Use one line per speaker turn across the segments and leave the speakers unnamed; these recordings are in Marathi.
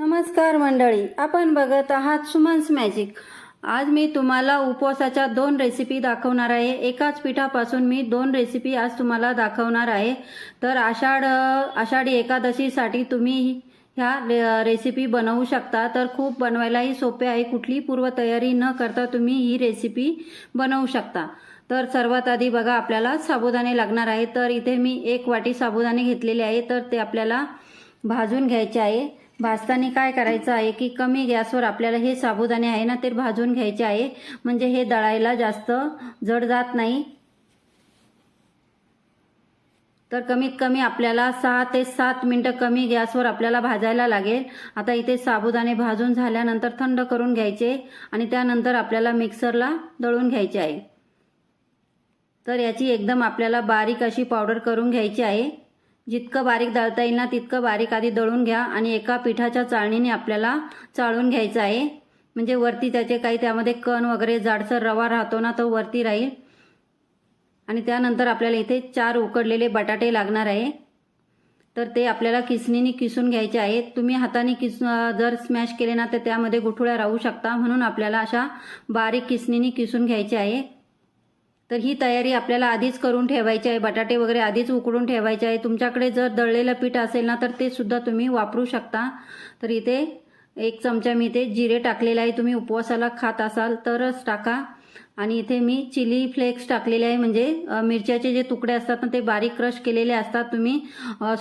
नमस्कार मंडळी आपण बघत आहात सुमन्स मॅजिक आज मी तुम्हाला उपवासाच्या दोन रेसिपी दाखवणार आहे. एकाच पिठापासून मी दोन रेसिपी आज तुम्हाला दाखवणार आहे. तर आषाढ आषाढी एकादशीसाठी तुम्ही ह्या रे- रेसिपी बनवू शकता. तर खूप बनवायलाही सोपे आहे. कुठली पूर्वतयारी न करता तुम्ही ही रेसिपी बनवू शकता. तर सर्वात आधी बघा आपल्याला साबुदाणे लागणार आहे. तर इथे मी एक वाटी साबुदाणे घेतलेले आहे. तर ते आपल्याला भाजून घ्यायचे आहे. भाजताना काय करायचं आहे की कमी गॅसवर आपल्याला हे साबुदाणे आहे ना ते भाजून घ्यायचे आहे. म्हणजे हे दळायला जास्त जड जात नाही. तर कमीत कमी आपल्याला सहा ते सात मिनटं कमी गॅसवर आपल्याला भाजायला लागेल. आता इथे साबुदाणे भाजून झाल्यानंतर थंड करून घ्यायचे आणि त्यानंतर आपल्याला मिक्सरला दळून घ्यायचे आहे. तर याची एकदम आपल्याला बारीक अशी पावडर करून घ्यायची आहे. जितकं बारीक दळता येईल ना तितकं बारीक आधी दळून घ्या आणि एका पिठाच्या चाळणीने आपल्याला चाळून घ्यायचं आहे. म्हणजे वरती त्याचे काही त्यामध्ये कण वगैरे जाडसर रवा राहतो ना तो वरती राहील. आणि त्यानंतर आपल्याला इथे चार उकडलेले बटाटे लागणार आहे. तर ते आपल्याला किसणीने किसून घ्यायचे आहेत तुम्ही हाताने किस जर स्मॅश केले ना तर त्यामध्ये गुठुळ्या राहू शकता. म्हणून आपल्याला अशा बारीक किसणीने किसून घ्यायचे आहे. तर ही तयारी आपल्याला आधीच करून ठेवायची आहे. बटाटे वगैरे आधीच उकडून ठेवायचे आहे. तुमच्याकडे जर दळलेलं पीठ असेल ना तर ते सुद्धा तुम्ही वापरू शकता. तर इथे एक चमचा मी इथे जिरे टाकलेले आहे. तुम्ही उपवासाला खात असाल तरच टाका. आणि इथे मी चिली फ्लेक्स टाकलेले आहे. म्हणजे मिरच्याचे जे तुकडे असतात ना ते बारीक क्रश केलेले असतात. तुम्ही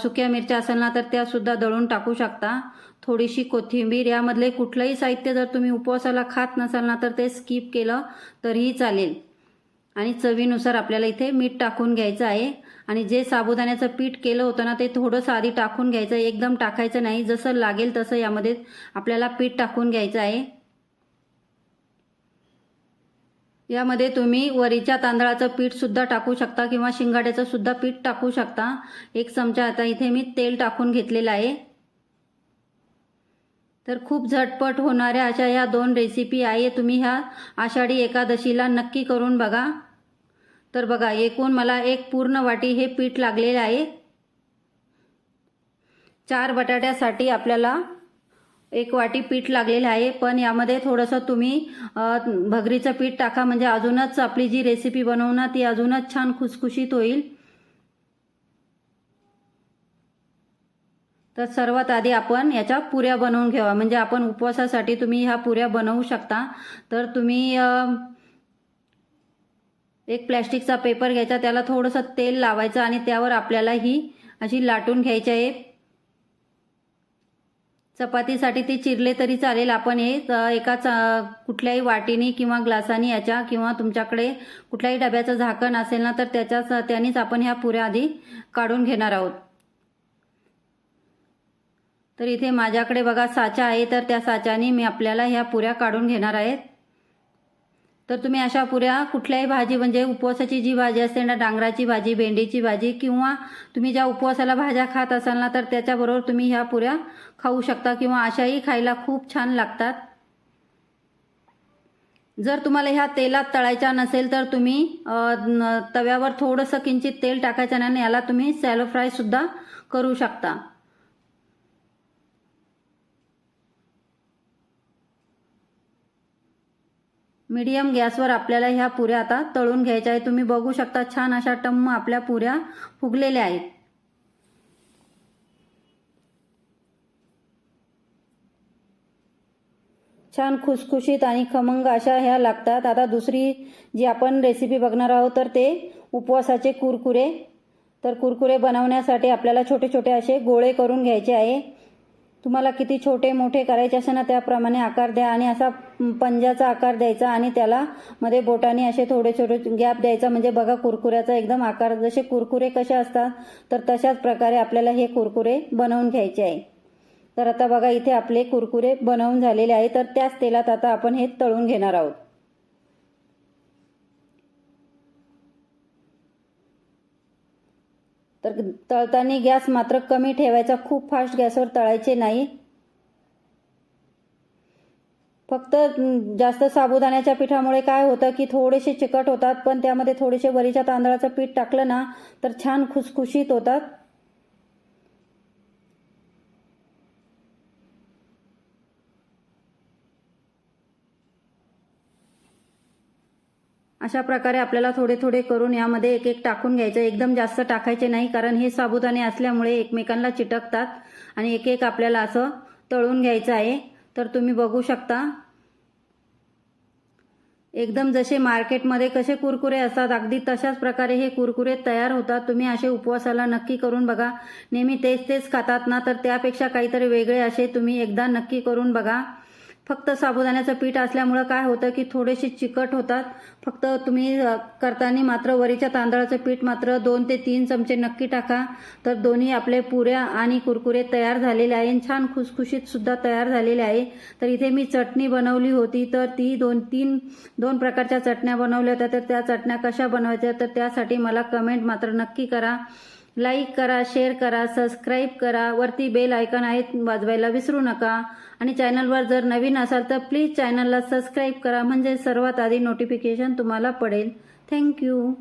सुक्या मिरच्या असेल ना तर त्या सुद्धा दळून टाकू शकता. थोडीशी कोथिंबीर यामधले कुठलंही साहित्य जर तुम्ही उपवासाला खात नसाल ना तर ते स्किप केलं तरीही चालेल. आणि चवीनुसार आपल्याला इथे मीठ टाकून घ्यायचं आहे. आणि जे साबुदाण्याचं पीठ केलं होतं ना ते थोडंसं आधी टाकून घ्यायचं आहे. एकदम टाकायचं नाही. जसं लागेल तसं यामध्ये आपल्याला पीठ टाकून घ्यायचं आहे. यामध्ये तुम्ही वरीच्या तांदळाचं पीठसुद्धा टाकू शकता किंवा शिंगाड्याचं सुद्धा पीठ टाकू शकता. एक चमचा आता इथे मी तेल टाकून घेतलेलं आहे. तर खूप झटपट होणाऱ्या अशा या दोन रेसिपी आहे. तुम्ही ह्या आषाढी एकादशीला नक्की करून बघा. तर बघा एकूण मला एक पूर्ण वाटी हे पीठ लागलेलं आहे. चार बटाट्यासाठी आपल्याला एक वाटी पीठ लागलेलं आहे. पण यामध्ये थोडंसं तुम्ही भगरीचं पीठ टाका. म्हणजे अजूनच आपली जी रेसिपी बनवू ना ती अजूनच छान खुसखुशीत होईल. तर सर्वात आधी आपण याच्या पुऱ्या बनवून घ्यावा. म्हणजे आपण उपवासासाठी तुम्ही ह्या पुऱ्या बनवू शकता. तर तुम्ही एक प्लॅस्टिकचा पेपर घ्यायचा त्याला थोडंसं तेल लावायचं आणि त्यावर आपल्याला ही अशी लाटून घ्यायची आहे. चपातीसाठी ती चिरले तरी चालेल. आपण हे एका कुठल्याही वाटीनी किंवा ग्लासानी याच्या किंवा तुमच्याकडे कुठल्याही डब्याचं झाकण असेल ना तर त्याच्याच त्यानेच आपण ह्या पुऱ्या आधी काढून घेणार आहोत. तर इथे माझ्याकडे बघा साचा आहे तर त्या साच्याने मी आपल्याला ह्या पुऱ्या काढून घेणार आहेत तर तुम्ही अशा पुऱ्या कुठल्याही भाजी म्हणजे उपवासाची जी भाजी असते ना डांगराची भाजी भेंडीची भाजी किंवा तुम्ही ज्या उपवासाला भाज्या खात असाल ना तर त्याच्याबरोबर तुम्ही ह्या पुऱ्या खाऊ शकता किंवा अशाही खायला खूप छान लागतात. जर तुम्हाला ह्या तेलात तळायच्या नसेल तर तुम्ही तव्यावर थोडंसं किंचित तेल टाकायचं आणि याला तुम्ही सॅलो फ्राय सुद्धा करू शकता. मीडियम गॅसवर आपल्याला ह्या पुऱ्या आता तळून घ्यायच्या आहेत. तुम्ही बघू शकता छान अशा टम्म आपल्या पुऱ्या फुगलेल्या आहेत. छान खुसखुशीत आणि खमंग अशा ह्या लागतात. आता दुसरी जी आपण रेसिपी बघणार आहोत तर ते उपवासाचे कुरकुरे. तर कुरकुरे बनवण्यासाठी आपल्याला छोटे छोटे असे गोळे करून घ्यायचे आहे. तुम्हाला किती छोटे मोठे करायचे असे ना त्याप्रमाणे आकार द्या आणि असा पंजाचा आकार द्यायचा आणि त्याला मध्ये बोटाने असे थोडे छोटे गॅप द्यायचा. म्हणजे बघा कुरकुऱ्याचा एकदम आकार. जसे कुरकुरे कसे असतात तर तशाच प्रकारे आपल्याला हे कुरकुरे बनवून घ्यायचे आहे. तर आता बघा इथे आपले कुरकुरे बनवून झालेले आहे. तर त्याच तेलात आता आपण हे तळून घेणार आहोत. तर तळताना गॅस मात्र कमी ठेवायचा. खूप फास्ट गॅसवर तळायचे नाही. फक्त जास्त साबुदाण्याच्या पिठामुळे काय होतं की थोडेसे चिकट होतात पण त्यामध्ये थोडेसे वरीच्या तांदळाचं पीठ टाकलं ना तर छान खुसखुशीत होतात. अशा प्रकारे आपल्याला थोडे थोडे करून यामध्ये एक एक टाकून घ्यायचं. एकदम जास्त टाकायचे नाही कारण हे साबुदाणे असल्यामुळे एकमेकांना चिटकतात आणि एक एक आपल्याला असं तळून घ्यायचं आहे. तर तुम्ही बघू शकता. एकदम जसे मार्केटमध्ये कसे कुरकुरे असतात अगदी तशाच प्रकारे हे कुरकुरे तयार होतात. तुम्ही असे उपवासाला नक्की करून बघा. नेहमी तेच तेच खातात ना तर त्यापेक्षा काहीतरी वेगळे असे तुम्ही एकदा नक्की करून बघा. फक्त साबुदाण्याचं पीठ असल्यामुळं काय होतं की थोडेसे चिकट होतात. फक्त तुम्ही करताना मात्र वरीच्या तांदळाचं पीठ मात्र दोन ते तीन चमचे नक्की टाका. तर दोन्ही आपले पुऱ्या आणि कुरकुरे तयार झालेले आहे आणि छान खुसखुशीत सुद्धा तयार झालेले आहे. तर इथे मी चटणी बनवली होती. तर ती दोन तीन दोन प्रकारच्या चटण्या बनवल्या होत्या. तर त्या चटण्या कशा बनवायच्या? तर त्यासाठी मला कमेंट मात्र नक्की करा. लाईक करा शेअर करा सबस्क्राईब करा. वरती बेल आयकॉन आहेत वाजवायला विसरू नका. आणि चॅनलवर जर नवीन असाल तर प्लीज चॅनलला सबस्क्राईब करा. म्हणजे सर्वात आधी नोटिफिकेशन तुम्हाला पडेल. थँक्यू